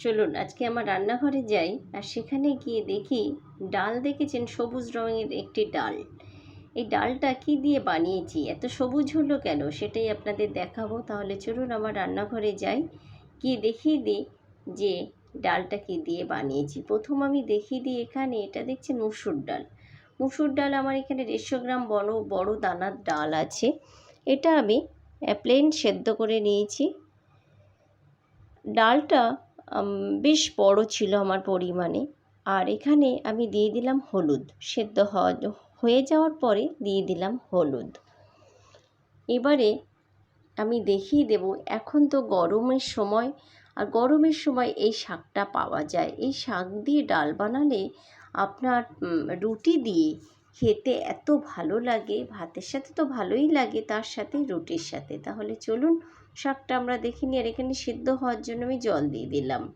চলুন আজকে আমার রান্নাঘরে যাই আর সেখানে গিয়ে দেখি ডাল দেখেছেন সবুজ রঙের একটি ডাল। এই ডালটা কি দিয়ে বানিয়েছি? এত সবুজ হলো কেন? সেটাই আপনাদের দেখাবো। তাহলে চলুন আমার রান্নাঘরে যাই। গিয়ে দেখিয়ে দিই যে ডালটা কি দিয়ে বানিয়েছি। প্রথম আমি দেখিয়ে দিই এখানে, এটা দেখছেন মুসুর ডাল। মুসুর ডাল আমার এখানে দেড়শো গ্রাম বড় বড় দানার ডাল আছে। এটা আমি প্লেন সেদ্ধ করে নিয়েছি। ডালটা বেশ বড় ছিল আমার পরিমাণে। আর এখানে আমি দিয়ে দিলাম হলুদ। সেদ্ধ হওয়া, হয়ে যাওয়ার পরে দিয়ে দিলাম হলুদ। এবারে আমি দেখিয়ে দেব, এখন তো গরমের সময়, আর গরমের সময় এই শাকটা পাওয়া যায়। এই শাক দিয়ে ডাল বানালে আপনার রুটি দিয়ে খেতে এত ভালো লাগে, ভাতের সাথে তো ভালোই লাগে, তার সাথে রুটির সাথে। তাহলে চলুন শাকটা আমরা দেখিনি আর এখানে সিদ্ধ হওয়ার জন্য আমি জল দিয়ে দিলাম।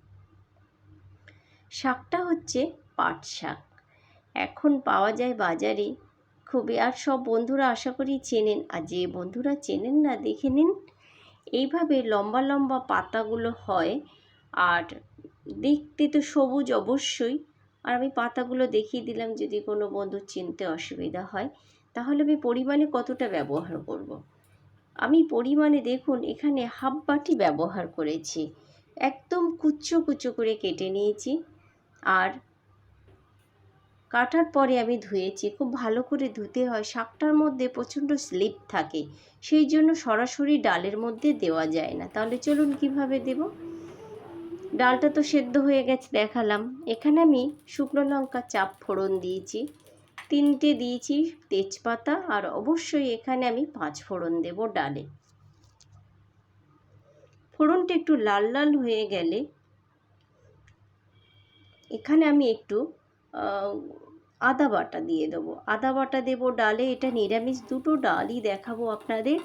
শাকটা হচ্ছে পাট শাক। এখন পাওয়া যায় বাজারে। খুবই, আর সব বন্ধুরা আশা করি চেনেন। আর যে বন্ধুরা চেনেন না, দেখে নিন। এইভাবে লম্বা লম্বা পাতাগুলো হয়। আর দেখতে তো সবুজ অবশ্যই। আর আমি পাতাগুলো দেখিয়ে দিলাম, যদি কোনো বন্ধুর চিনতে অসুবিধা হয়। তাহলে আমি পরিমাণে কতটা ব্যবহার করব। আমি পরিমাণে দেখুন এখানে হাফ বাটি ব্যবহার করেছি। একদম কুচো কুচো করে কেটে নিয়েছি। আর কাটার পরে আমি ধুয়েছি, খুব ভালো করে ধুতে হয়। শাকটার মধ্যে প্রচণ্ড স্লিপ থাকে, সেই জন্য সরাসরি ডালের মধ্যে দেওয়া যায় না। তাহলে চলুন কীভাবে দেব? ডালটা তো সেদ্ধ হয়ে গেছে, দেখালাম। এখানে আমি শুকনো লঙ্কা চাপ ফোড়ন দিয়েছি। তিনটে দিয়েছি তেজপাতা আর অবশ্যই এখানে আমি পাঁচ ফোড়ন দেব ডালে। ফোড়নটা একটু লাল লাল হয়ে গেলে এখানে আমি একটু আদা বাটা দিয়ে দেবো। আদা বাটা দেবো ডালে, এটা নিরামিষ, দুটো ডালই দেখাবো আপনাদের।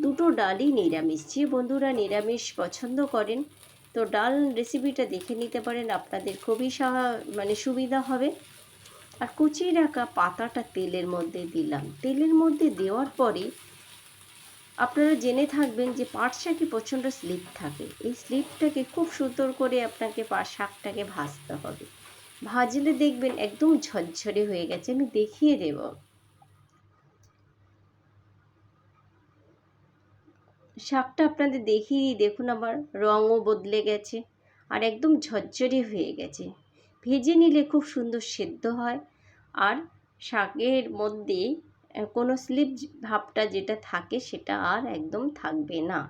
দুটো ডালই নিরামিষ, যে বন্ধুরা নিরামিষ পছন্দ করেন, তো ডাল রেসিপিটা দেখে নিতে পারেন, আপনাদের খুবই সাহা- মানে সুবিধা হবে। আর কুচিয়ে রাখা পাতাটা তেলের মধ্যে দিলাম। তেলের মধ্যে দেওয়ার পরে আপনারা জেনে থাকবেন যে পাট শাকে প্রচণ্ড স্লিপ থাকে। এই স্লিপটাকে খুব সুন্দর করে আপনাকে শাকটাকে ভাজতে হবে। ভাজলে দেখবেন একদম ঝরঝরে হয়ে গেছে। আমি দেখিয়ে দেব। শাকটা আপনাদের দেখিয়ে দেখুন আবার রঙও বদলে গেছে আর একদম ঝরঝরে হয়ে গেছে। ভেজে নিলে খুব সুন্দর সেদ্ধ হয়। আর শাকের মধ্যে কোনো স্লিপ ভাবটা যেটা থাকে সেটা আর একদম থাকবে না।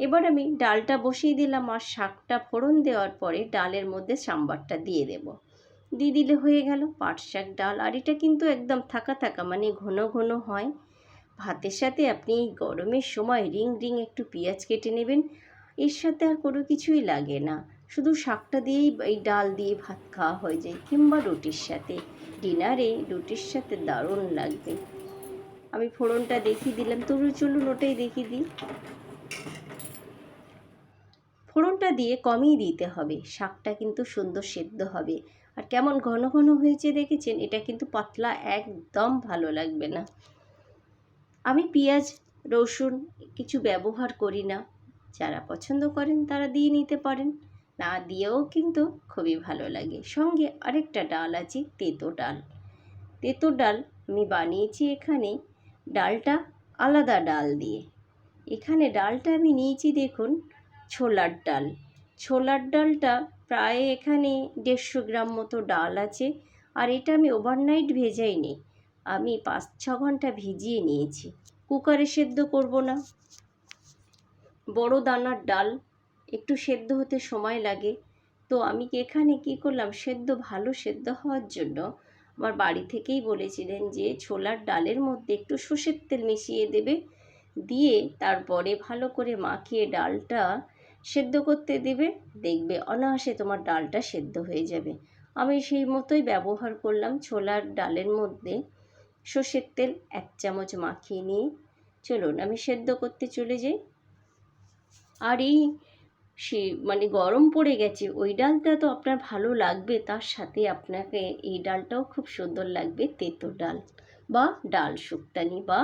এবার আমি ডালটা বসিয়ে দিলাম আর শাকটা ফোড়ন দেওয়ার পরে ডালের মধ্যে সাম্বারটা দিয়ে দেব। দিয়ে দিলে হয়ে গেল পাট শাক ডাল। আর এটা কিন্তু একদম থাকা থাকা মানে ঘন ঘন হয়। ভাতের সাথে আপনি এই গরমের সময় রিং রিং একটু পেঁয়াজ কেটে নেবেন, এর সাথে আর কোনো কিছুই লাগে না। শুধু শাকটা দিয়েই এই ডাল দিয়ে ভাত খাওয়া হয়ে যায়, কিংবা রুটির সাথে ডিনারে রুটির সাথে দারুণ লাগবে। আমি ফোড়নটা দেখিয়ে দিলাম তবু চলুন ওটাই দেখিয়ে দিই। ফোড়নটা দিয়ে কমই দিতে হবে, শাকটা কিন্তু সুন্দর সেদ্ধ হবে। আর কেমন ঘন ঘন হয়েছে দেখেছেন, এটা কিন্তু পাতলা একদম ভালো লাগবে না। আমি পেঁয়াজ, রসুন কিছু ব্যবহার করি না, যারা পছন্দ করেন তারা দিয়ে নিতে পারেন। না দিয়েও কিন্তু খুবই ভালো লাগে। সঙ্গে আরেকটা ডাল আছে, তেতো ডাল। তেতো ডাল আমি বানিয়েছি এখানে। ডালটা আলাদা ডাল দিয়ে। এখানে ডালটা আমি নিয়েছি দেখুন, ছোলার ডাল। ছোলার ডালটা প্রায় এখানে দেড়শো গ্রাম মতো ডাল আছে। আর এটা আমি ওভারনাইট ভেজাইনি। আমি পাঁচ, ছ ঘণ্টা ভিজিয়ে নিয়েছি। কুকারে সেদ্ধ করব না। বড় দানার ডাল একটু সেদ্ধ হতে সময় লাগে। তো আমি এখানে কি করলাম? সেদ্ধ, ভালো সেদ্ধ হওয়ার জন্য আমার বাড়ি থেকেই বলেছিলেন যে, ছোলার ডালের মধ্যে একটু সর্ষের তেল মিশিয়ে দেবে। দিয়ে তারপরে ভালো করে মাখিয়ে ডালটা সেদ্ধ করতে দেবে। দেখবে অনায়াসে তোমার ডালটা সেদ্ধ হয়ে যাবে। আমি সেই মতোই ব্যবহার করলাম ছোলার ডালের মধ্যে সর্ষের তেল এক চামচ মাখিয়ে নিয়ে। চলুন, আমি সেদ্ধ করতে চলে যাই। আর এই সে মানে গরম পড়ে গেছে, ওই ডালটা তো আপনার ভালো লাগবে, তার সাথে আপনাকে এই ডালটাও খুব সুন্দর লাগবে, তেঁতো ডাল বা ডাল শুক্তানি বা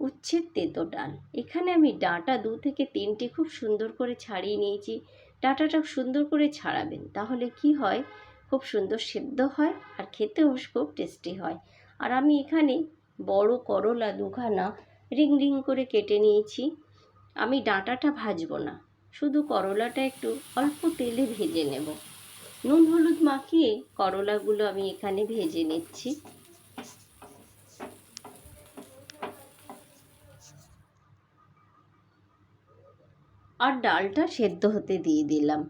উচ্ছের তেঁতো ডাল। এখানে আমি ডাঁটা দু থেকে তিনটে খুব সুন্দর করে ছাড়িয়ে নিয়েছি, ডাঁটাটা সুন্দর করে ছাড়াবেন, তাহলে কি হয়? খুব সুন্দর সেদ্ধ হয় আর খেতেও খুব টেস্টি হয়। আর আমি এখানে বড় করলা দুখানা রিং রিং করে কেটে নিয়েছি, আমি ডাঁটাটা ভাজবো না। শুধু করলাটা একটু অল্প তেলে ভেজে নেব। নুন হলুদ মাখিয়ে করলাগুলো আমি এখানে ভেজে নিচ্ছি। আর ডালটা সেদ্ধ হতে দিয়ে দিলাম।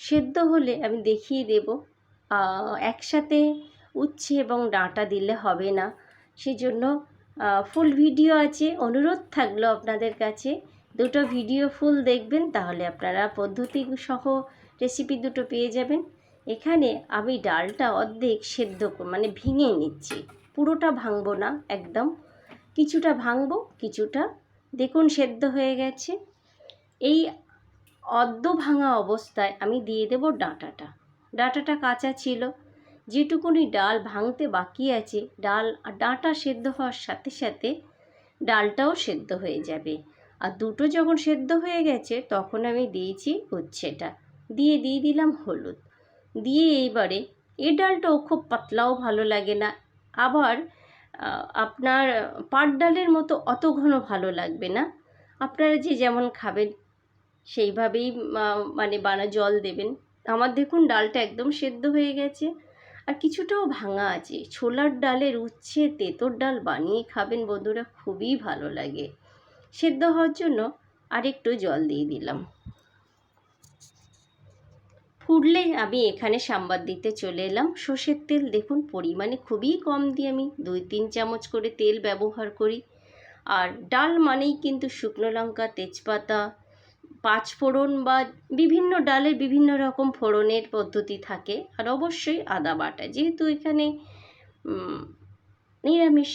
সেদ্ধ হলে আমি দেখিয়ে দেব একসাথে উচ্ছে এবং ডাঁটা দিলে হবে না। সেজন্য ফুল ভিডিও আছে, অনুরোধ থাকল আপনাদের কাছে। দুটো ভিডিও ফুল দেখবেন, তাহলে আপনারা পদ্ধতি সহ রেসিপি দুটো পেয়ে যাবেন। এখানে আমি ডালটা অর্ধেক সেদ্ধ মানে ভেঙে নিচ্ছি। পুরোটা ভাঙবো না একদম। কিছুটা ভাঙবো, কিছুটা। দেখুন সেদ্ধ হয়ে গেছে। এই অর্ধ ভাঙা অবস্থায় আমি দিয়ে দেব ডাঁটাটা। ডাঁটাটা কাঁচা ছিল। যেটুকুনি ডাল ভাঙতে বাকি আছে, ডাল, ডাঁটা সেদ্ধ হওয়ার সাথে সাথে ডালটাও সেদ্ধ হয়ে যাবে। আর দুটো যখন সেদ্ধ হয়ে গেছে, তখন আমি দিয়েছি উচ্ছেটা দিয়ে দিয়ে দিলাম হলুদ। দিয়ে এইবারে এই ডালটাও খুব পাতলাও ভালো লাগে না। আবার আপনার পাট ডালের মতো অত ঘন ভালো লাগবে না। আপনারা যে যেমন খাবেন, সেইভাবেই মানে বানা জল দেবেন। আমার দেখুন ডালটা একদম সেদ্ধ হয়ে গেছে। আর কিছুটাও ভাঙা আছে। ছোলার ডালের উচ্ছে, তেঁতোর ডাল বানিয়ে খাবেন বন্ধুরা, খুবই ভালো লাগে। সেদ্ধ হওয়ার জন্য আরেকটু জল দিয়ে দিলাম ফুটলে আমি এখানে সাম্বার দিতে চলে এলাম। সর্ষের তেল দেখুন, পরিমাণে খুবই কম দিয়ে আমি দুই তিন চামচ করে তেল ব্যবহার করি। আর ডাল মানেই কিন্তু শুকনো লঙ্কা, তেজপাতা পাঁচ ফোড়ন বা বিভিন্ন ডালের বিভিন্ন রকম ফোড়নের পদ্ধতি থাকে। আর অবশ্যই আদা বাটা, যেহেতু এখানে নিরামিষ।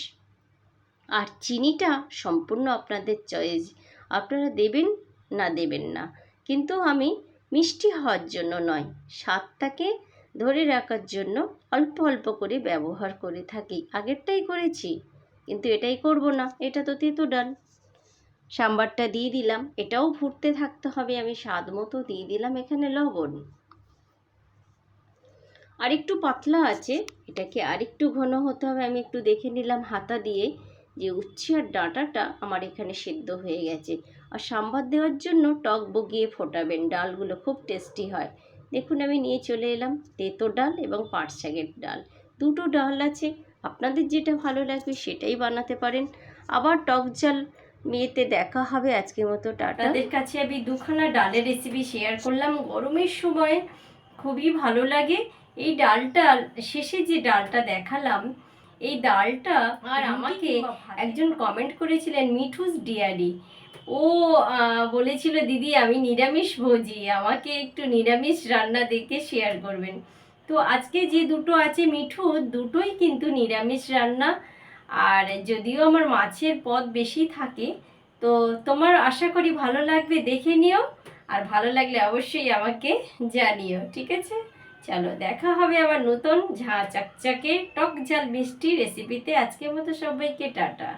আর চিনিটা সম্পূর্ণ আপনাদের চয়েস। আপনারা দেবেন না দেবেন না। কিন্তু আমি মিষ্টি হওয়ার জন্য নয়, স্বাদটাকে ধরে রাখার জন্য অল্প অল্প করে ব্যবহার করে থাকি। আগেরটাই করেছি, কিন্তু এটাই করব না, এটা তো তেঁতো ডাল। সাম্বারটা দিয়ে দিলাম, এটাও ফুটতে থাকতে হবে, আমি স্বাদ মতো দিয়ে দিলাম এখানে লবণ। আর একটু পাতলা আছে, এটাকে আরেকটু ঘন হতে হবে, আমি একটু দেখে নিলাম হাতা দিয়ে। যে উচ্ছে আর ডাঁটাটা আমার এখানে সেদ্ধ হয়ে গেছে। আর সাম্বার দেওয়ার জন্য টক বগিয়ে ফোটাবেন, ডালগুলো খুব টেস্টি হয়। দেখুন, আমি নিয়ে চলে এলাম তেঁতো ডাল এবং পাট শাকের ডাল। দুটো ডাল আছে, আপনাদের যেটা ভালো লাগবে সেটাই বানাতে পারেন। আবার টক জাল মেয়েতে দেখা হবে আজকের মতো, টাটা। তাদের কাছে আমি দুখানা ডালের রেসিপি শেয়ার করলাম। গরমের সময় খুবই ভালো লাগে। এই ডালটা, শেষে যে ডালটা দেখালাম এই ডালটা আর আমাকে একজন কমেন্ট করেছিলেন মিঠুস ডিয়ারি। ও বলেছিল দিদি আমি নিরামিষ ভোজি আমাকে একটু নিরামিষ রান্না দেখে শেয়ার করবেন। তো আজকে যে দুটো আছে মিঠু দুটোই কিন্তু নিরামিষ রান্না। আর যদিও আমার মাছের পদ বেশি থাকে তো তোমার আশা করি ভালো লাগবে দেখে নিও। আর ভালো লাগলে অবশ্যই আমাকে জানিও ঠিক আছে? চলো দেখা হবে আবার নতুন ঝা চকচকে টক ঝাল মিষ্টি রেসিপিতে আজকের মতো সবাইকে টাটা।